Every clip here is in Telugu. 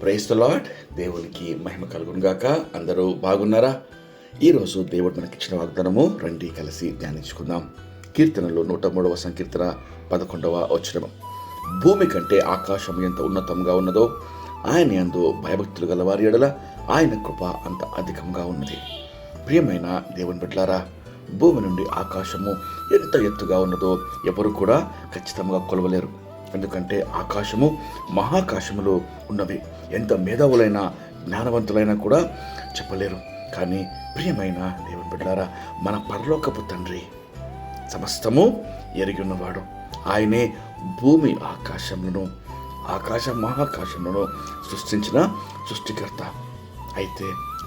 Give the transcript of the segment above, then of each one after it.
ప్రైస్ లాడ్ దేవునికి మహిమ కలుగునుగాక అందరూ బాగున్నారా? ఈరోజు దేవుడు మనకిచ్చిన వాగ్దానము రండి కలిసి ధ్యానించుకుందాం. కీర్తనలో నూట మూడవ సంకీర్తన పదకొండవ వచనం. భూమి కంటే ఆకాశం ఎంత ఉన్నతంగా ఉన్నదో ఆయన ఎందు భయభక్తులు గల వారి ఎడల ఆయన కృప అంత అధికంగా ఉన్నది. ప్రియమైన దేవుని బిడ్డలారా భూమి నుండి ఆకాశము ఎంత ఎత్తుగా ఉన్నదో ఎవరు కూడా ఖచ్చితంగా కొలవలేరు. ఎందుకంటే ఆకాశము మహాకాశములో ఉన్నవి. ఎంత మేధావులైన జ్ఞానవంతులైనా కూడా చెప్పలేరు. కానీ ప్రియమైన దేవుని బిడ్డలారా మన పరలోకపు తండ్రి సమస్తము ఎరిగి ఉన్నవాడు ఆయనే భూమి ఆకాశములను ఆకాశ మహాకాశములను సృష్టించిన సృష్టికర్త. అయితే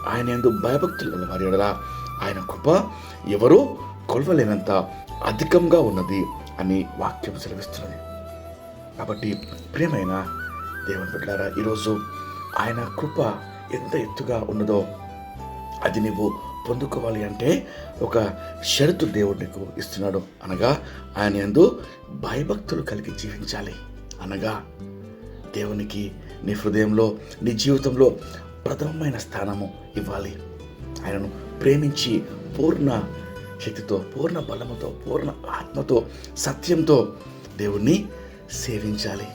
ఆయన ఎందు భయభక్తులు గల వారి ఆయన కృప ఎవరు కొలవలేనంత అధికంగా ఉన్నది అని వాక్యం సెలవిస్తున్నది. కాబట్టి ప్రియమైన దేవుని బిడ్డారా ఈరోజు ఆయన కృప ఎంత ఎత్తుగా ఉన్నదో అది నువ్వు పొందుకోవాలి అంటే ఒక షరతు దేవుడు నీకు ఇస్తున్నాడు. అనగా ఆయన ఎందు భయభక్తులు కలిగి జీవించాలి. అనగా దేవునికి నీ హృదయంలో నీ జీవితంలో ప్రథమమైన స్థానము ఇవ్వాలి. ఆయనను ప్రేమించి పూర్ణ శక్తితో పూర్ణ బలముతో పూర్ణ ఆత్మతో సత్యంతో దేవుణ్ణి సేవించాలి.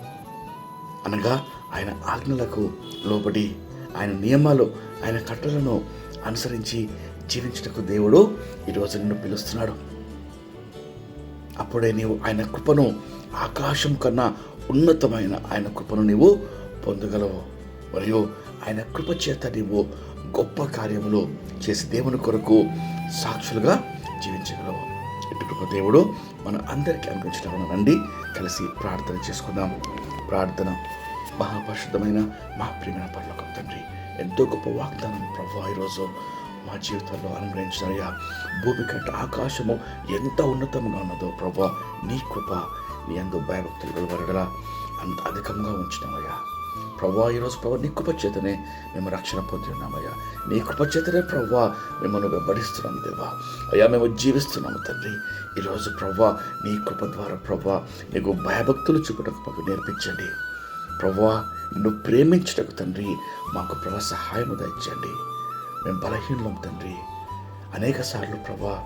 అనగా ఆయన ఆజ్ఞలకు లోబడి ఆయన నియమాలు ఆయన కట్టలను అనుసరించి జీవించుటకు దేవుడు ఈరోజు నిన్ను పిలుస్తున్నాడు. అప్పుడే నీవు ఆయన కృపను ఆకాశం కన్నా ఉన్నతమైన ఆయన కృపను నీవు పొందగలవు. మరియు ఆయన కృప చేత నీవు గొప్ప కార్యములు చేసి దేవుని కొరకు సాక్షులుగా జీవించగలవు. ఇటు కృప దేవుడు మన అందరికీ అనుగ్రహించడం రండి కలిసి ప్రార్థన చేసుకుందాం. ప్రార్థన మహాపరిశుద్ధమైన మా ప్రియమైన పనులకు తండ్రి ఎంతో గొప్ప వాగ్దానం ప్రభు ఈరోజు మా జీవితంలో అనుగ్రహించినయ్యా. భూమి కంటే ఆకాశము ఎంత ఉన్నతంగా ఉన్నదో ప్రభు నీ కృప నీ అందు భయభక్తులు వెలువరగల అంత అధికంగా ఉంచినవయ్యా ప్రభా ఈరోజు ప్రభా నీ కృపచేతనే మేము రక్షణ పొందున్నామయ్యా నీ కృపచేతనే ప్రవ్వా ప్రభా మిమ్మల్ని వెంబడిస్తున్నాము దేవా. అయ్యా మేము జీవిస్తున్నాము తండ్రి. ఈరోజు ప్రవ్వా నీ కృప ద్వారా ప్రవ్వా నీకు భయభక్తులు చూపటకు మాకు నేర్పించండి. ప్రభా నిన్ను ప్రేమించటకు తండ్రి మాకు ప్రభా సహాయము దయచండి మేము బలహీనం తండ్రి. అనేక సార్లు ప్రభా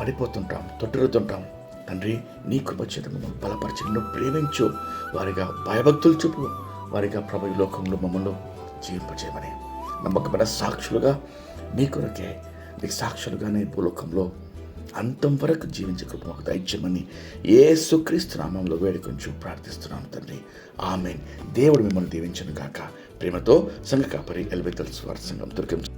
పడిపోతుంటాం తొట్టిరుతుంటాం. తండ్రి నీ కృప చేత మమ్మల్ని బలపరిచి నిన్ను ప్రేమించు వారిగా భయభక్తులు చూపు. వారిగా ప్రభు ఈ లోకంలో మమ్మల్ని జీవింపజేయమని నమ్మకమైన సాక్షులుగా నీ కొరకే నీ సాక్షులుగానే భూలోకంలో అంతం వరకు జీవించే కృప మాకు దయచేయమని ఏ సుక్రీస్తు నామంలో వేడుకొంచు ప్రార్థిస్తున్నాను తండ్రి. ఆమెన్. దేవుడు మిమ్మల్ని దీవించను గాక. ప్రేమతో సంఘ కాపరి ఎల్బెతల్ స్వార్థ సంఘం దుర్గం